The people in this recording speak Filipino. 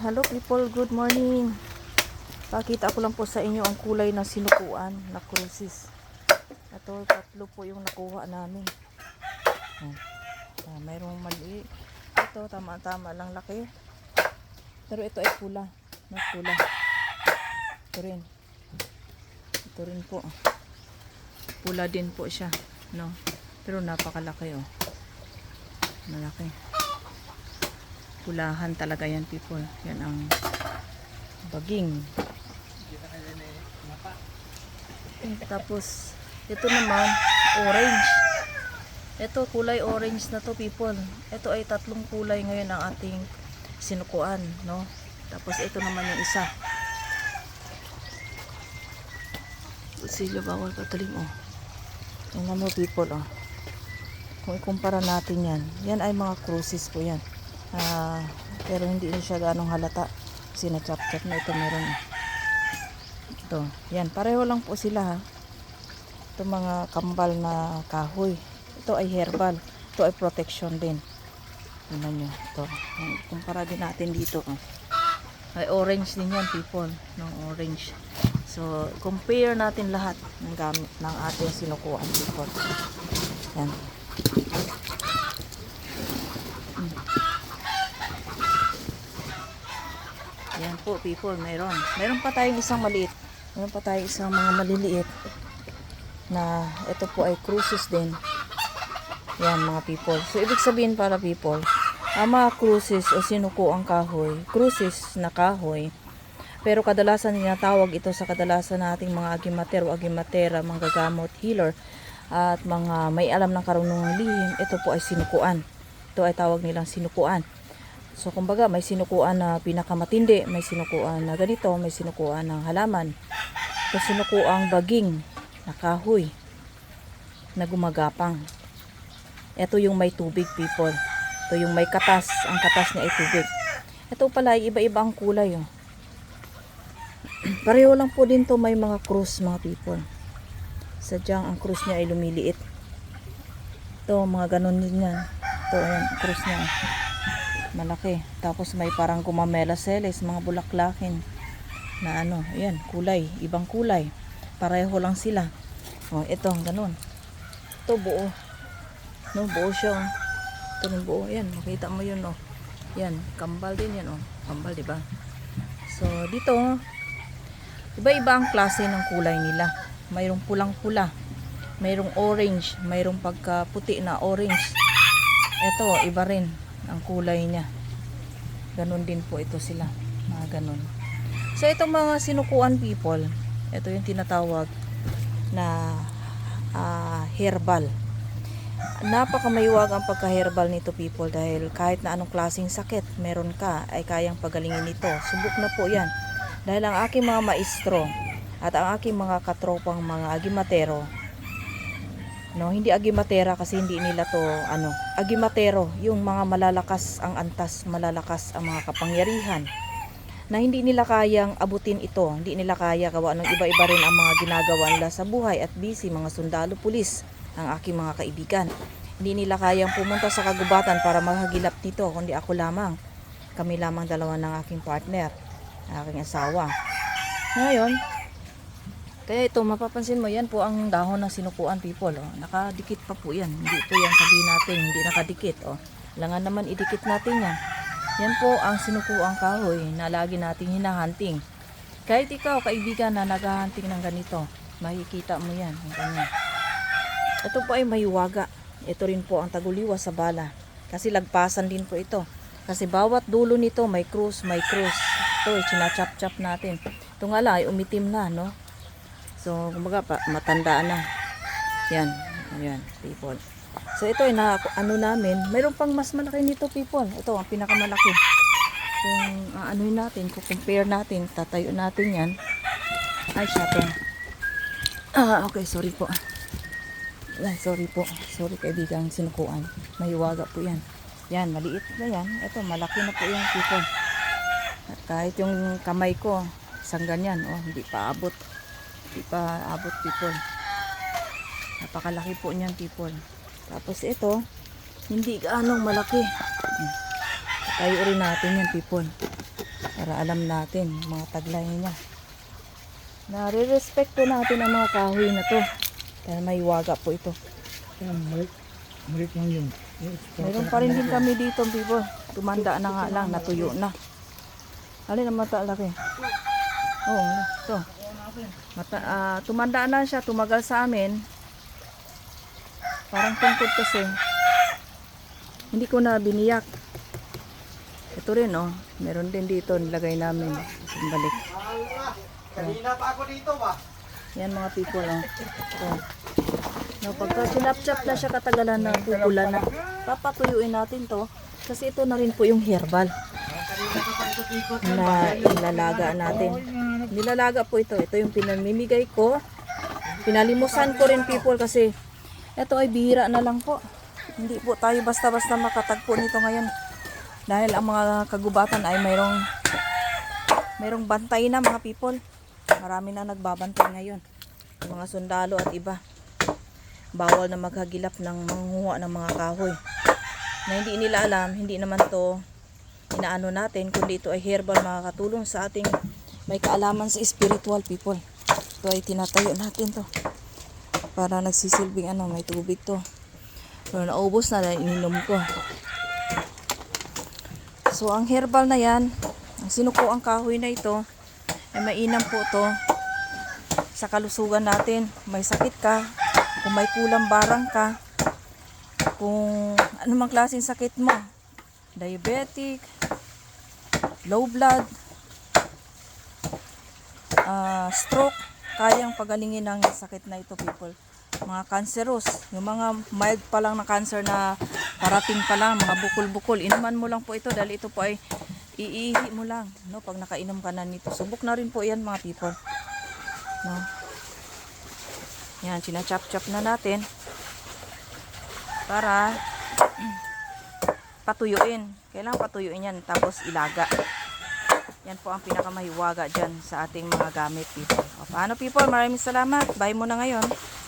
Hello people, good morning. Pakita ko lang po sa inyo ang kulay ng sinukuan na crucis. Ito, tatlo po yung nakuha namin. Ayan. Ah, mayroong mali. Ito, tama-tama lang laki. Pero ito ay pula. No, pula. Ito rin. Ito rin po. Pula din po siya. No? Pero napakalaki oh. Malaki. Pulahan talaga yan people. Yan ang baging. Eh, Tapos, ito naman, orange. Ito, kulay orange na to people. Ito ay tatlong kulay ngayon ang ating sinukuan, no? Tapos ito naman yung isa. Sila bawal patalim, oh. Tingnan mo people, oh. Kung ikumpara natin yan, yan ay mga cruces po yan. Ah, pero hindi na siya ganong halata. Sinachap-chap na ito meron. Ito, yan, pareho lang po sila ha. Ito mga kambal na kahoy. Ito ay herbal. Ito ay protection din. Tingnan nyo. Ito. Kumpara din natin dito. Oh. Ay orange din yan people. Ng orange. So, compare natin lahat ng gamit ng ating sinukuan people. Yan. Mm. Yan po people, mayroon. Mayroon pa tayong isang maliit. Mayroon pa tayong isang mga maliliit na ito po ay cruces din. Yan mga people. So ibig sabihin para people, ang mga cruces o sinuko ang kahoy, cruces na kahoy, pero kadalasan tinatawag ito sa kadalasan nating mga agimater o agimatera, mga gagamot, healer, at mga may alam ng karunungang lihim, ito po ay sinukuan. Ito ay tawag nilang sinukuan. So kumbaga may sinukuan na pinakamatindi, may sinukuan na ganito, may sinukuan ng halaman. Ito sinukuang baging na kahoy na gumagapang. Ito yung may tubig people. Ito yung may katas. Ang katas niya ay tubig. Ito pala ay iba-iba ang kulay. Oh. Pareho lang po din to may mga cross mga people. Sadyang ang cross niya ay lumiliit. Ito mga ganun din yan. Ito ayan, cross niya. Malaki. Tapos may parang gumamela seles, mga bulaklakin na ano, ayan, kulay, ibang kulay. Pareho lang sila. Oh, ito, ganun. Ito buo. No, buo siya. Oh. Ito ng buo. Yan, makita mo yun, oh. Yan, kambal din yan, oh. Kambal, di ba? So, dito, iba-iba ang klase ng kulay nila. Mayroong pulang-pula. Mayroong orange. Mayroong pagka-puti na orange. Ito, iba rin ang kulay niya. Ganon din po ito sila. Mga ganon. So, itong mga sinukuan people, ito yung tinatawag na ah, herbal. Napakamayuwag ang pagka-herbal nito people dahil kahit na anong klaseng sakit meron ka ay kayang pagalingin nito. Subok na po yan. Dahil ang aking mga maestro at ang aking mga katropang mga agimatero no hindi agimatera kasi hindi nila to ano agimatero yung mga malalakas ang antas malalakas ang mga kapangyarihan na hindi nila kayang abutin ito hindi nila kaya gawa ng iba-iba rin ang mga ginagawa nila sa buhay at busy mga sundalo pulis ang aking mga kaibigan. Hindi nila kayang pumunta sa kagubatan para maghagilap nito kundi ako lamang. Kami lamang dalawa ng aking partner aking asawa. Ngayon kaya ito, mapapansin mo, yan po ang dahon ng sinukuan people. Oh. Nakadikit pa po yan. Hindi po yan sabihin natin, hindi nakadikit. Oh. Langan naman idikit natin yan. Yan po ang sinukuang kahoy na lagi nating hinahunting. Kahit ikaw, kaibigan na naghahunting ng ganito, makikita mo yan. Ang ganyan. Ito po ay mahiwaga. Ito rin po ang taguliwa sa bala. Kasi lagpasan din po ito. Kasi bawat dulo nito may krus, may krus. Ito, sinachap-chap natin. Ito nga lang ay umitim na, no? So, kumbaga, pa, matandaan na. Yan. Ayan, people. So, ito ay na, ano namin. Mayroon pang mas malaki nito, people. Ito, ang pinakamalaki. Kung aanoin natin, kung compare natin, tatayo natin yan. Ay, shopping. Ah, okay, sorry po. Ay, sorry po. Sorry, kaibigang sinukuan. Mahiwaga po yan. Yan, maliit na yan. Ito, malaki na po yan, people. At kahit yung kamay ko, isang ganyan, oh, hindi pa abot. Hindi pa abot people. Napakalaki po niyan people. Tapos ito, hindi gaanong malaki. Tayo rin natin yan people. Para alam natin mga taglay niya. Nare-respect po natin ang mga kahoy na to. Dahil may waga po ito. Meron pa rin din kami dito, people. Tumanda na nga lang, natuyo na. Alin ang mata laki? Oo, oh, ito. Mata, ah, tumanda na siya, tumagal sa amin. Parang tungkod kasi. Hindi ko na biniyak. Ito rin, oh. Meron din dito, nilagay namin. Balik. Kanina pa ako dito ba? Yan mga people, oh. Ito. No, pagka sinapchap na siya katagalan na pupula na, papatuyuin natin to. Kasi ito na rin po yung herbal na ilalaga natin. Nilalaga po ito. Ito yung pinamimigay ko. Pinalimusan ko rin people kasi ito ay bihira na lang po. Hindi po tayo basta-basta makatagpo nito ngayon. Dahil ang mga kagubatan ay mayroong mayroong bantay na mga people. Marami na nagbabantay ngayon. Mga sundalo at iba. Bawal na maghagilap ng manguha ng mga kahoy. Na hindi nila alam, hindi naman to inaano natin, kundi ito ay herbal makakatulong sa ating may kaalaman sa spiritual people. Ito ay tinatayo natin to. Para nagsisilbing ano, may tubig to. Pero naubos na, ininom ko. So, ang herbal na yan, ang sinuko ang kahoy na ito, ay mainam po to sa kalusugan natin. May sakit ka, kung may kulang barang ka, kung ano mang klaseng sakit mo, diabetic, low blood, ah, stroke, kayang pagalingin ng sakit na ito people. Mga cancerous, yung mga mild pa lang na cancer na parating pa lang, mga bukol-bukol, inuman mo lang po ito dahil ito po ay iihi mo lang, no, pag nakainom ka na nito. Subok na rin po yan mga people. No. Yan, sinachop-chop na natin para patuyuin. Kailangan patuyuin yan tapos ilaga. Yan po ang pinakamahiwaga dyan sa ating mga gamit people. O, paano people? Maraming salamat. Bye muna ngayon.